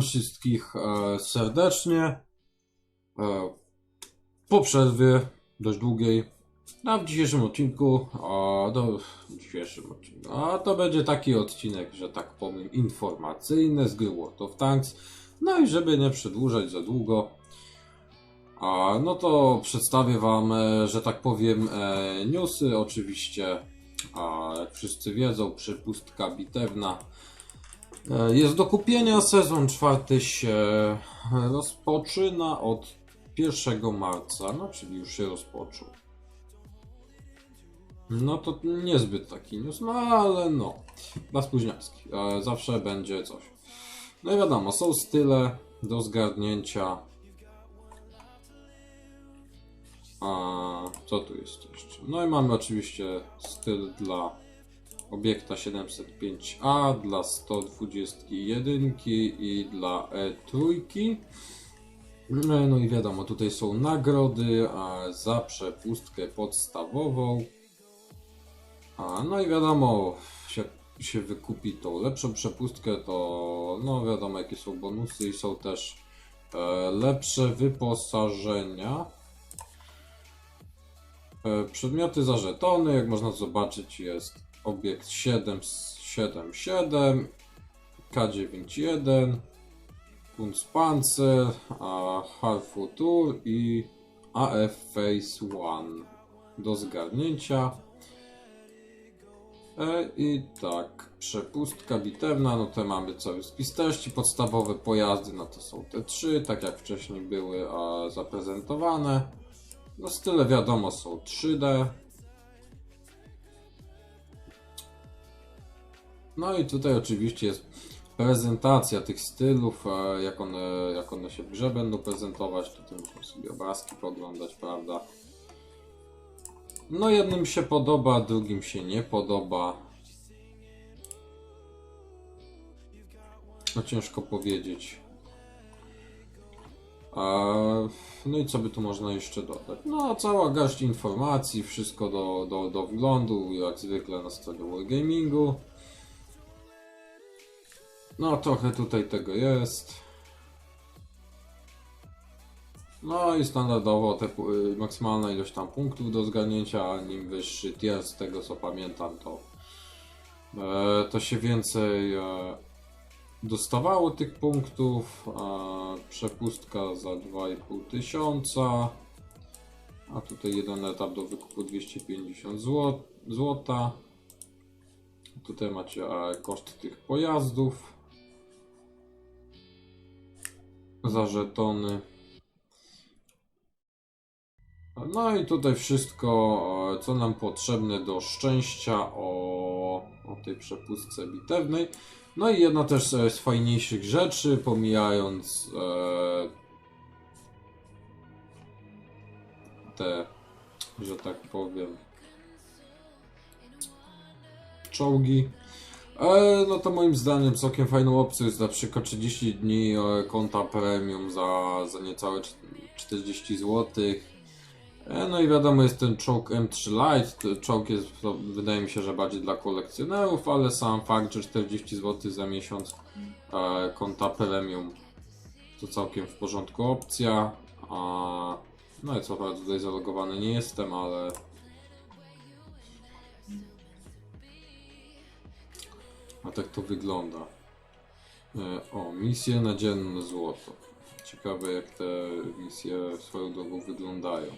Wszystkich e, serdecznie. E, po przerwie dość długiej. A w dzisiejszym odcinku, a do, dzisiejszym odcinku, a to będzie taki odcinek, że tak powiem, informacyjny z gry World of Tanks. No i żeby nie przedłużać za długo, a, no to przedstawię Wam, e, że tak powiem, e, newsy. Oczywiście, a, jak wszyscy wiedzą, przepustka bitewna Jest do kupienia, sezon czwarty się rozpoczyna od 1 marca, no czyli już się rozpoczął. No to niezbyt taki news, no ale no, dla spóźniackich, e, zawsze będzie coś. No i wiadomo, są style do zgarnięcia. A co tu jest jeszcze? No i mamy oczywiście styl dla obiekta 705A, dla 121 i dla E3. No i wiadomo, tutaj są nagrody za przepustkę podstawową. A, no i wiadomo, się, się wykupi tą lepszą przepustkę, to no wiadomo jakie są bonusy i są też e, lepsze wyposażenia. E, Przedmioty za żetony, jak można zobaczyć, jest obiekt 777, K91, Kunstpanzer, a Harfutur i AF Phase 1 do zgarnięcia. E, I tak, przepustka bitewna, no to mamy cały spis treści, podstawowe pojazdy, no to są te trzy, tak jak wcześniej były zaprezentowane. No style wiadomo są 3D. No i tutaj oczywiście jest prezentacja tych stylów, e, jak one, jak one się w grze będą prezentować. Tutaj można sobie obrazki poglądać, prawda? No jednym się podoba, drugim się nie podoba. No ciężko powiedzieć. No i co by tu można jeszcze dodać? No cała garść informacji, wszystko do, do, do wglądu, jak zwykle na stronie Wargamingu. No trochę tutaj tego jest. No i standardowo te y, maksymalna ilość tam punktów do zgarnięcia, a im wyższy tier z tego co pamiętam to e, to się więcej e, dostawało tych punktów. A przepustka za 2,5 tysiąca. A tutaj jeden etap do wykupu 250 zł, złota. Tutaj macie e, koszt tych pojazdów za żetony. No i tutaj wszystko, co nam potrzebne do szczęścia o, o tej przepustce bitewnej. No i jedna też z fajniejszych rzeczy, pomijając e, te, że tak powiem, czołgi. E, no to moim zdaniem całkiem fajną opcją jest na przykład 30 dni e, konta premium za, za niecałe cz- 40 zł. E, no i wiadomo jest ten czołg M3 Lite. Czołg jest to, wydaje mi się, że bardziej dla kolekcjonerów, ale sam fakt, że 40 zł za miesiąc e, konta premium to całkiem w porządku opcja. A, no i co prawda tutaj zalogowany nie jestem, ale A tak to wygląda. E, O, misje na dzienne złoto. Ciekawe jak te misje swoją drogą wyglądają.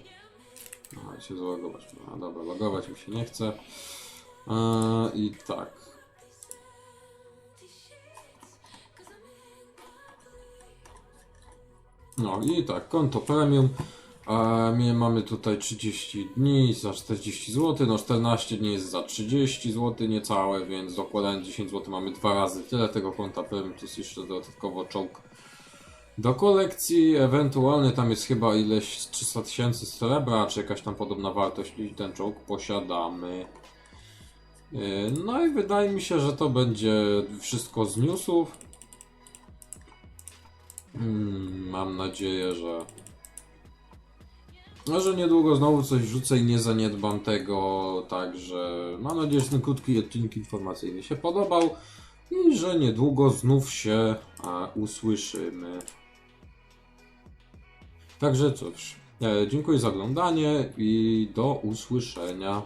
Aha, się zalogować. No dobra, logować mi się nie chce. E, I tak. No i tak, konto premium. A my mamy tutaj 30 dni za 40 zł, no 14 dni jest za 30 zł niecałe, więc dokładając 10 zł mamy dwa razy tyle tego konta premium, plus jeszcze dodatkowo czołg do kolekcji, ewentualnie tam jest chyba ileś 300 tysięcy srebra, czy jakaś tam podobna wartość i ten czołg posiadamy. Yy, No i wydaje mi się, że to będzie wszystko z newsów. Mm, Mam nadzieję, że no, Może niedługo znowu coś rzucę i nie zaniedbam tego, także mam nadzieję, że ten krótki odcinek informacyjny się podobał i że niedługo znów się a, usłyszymy. Także cóż, e, dziękuję za oglądanie i do usłyszenia.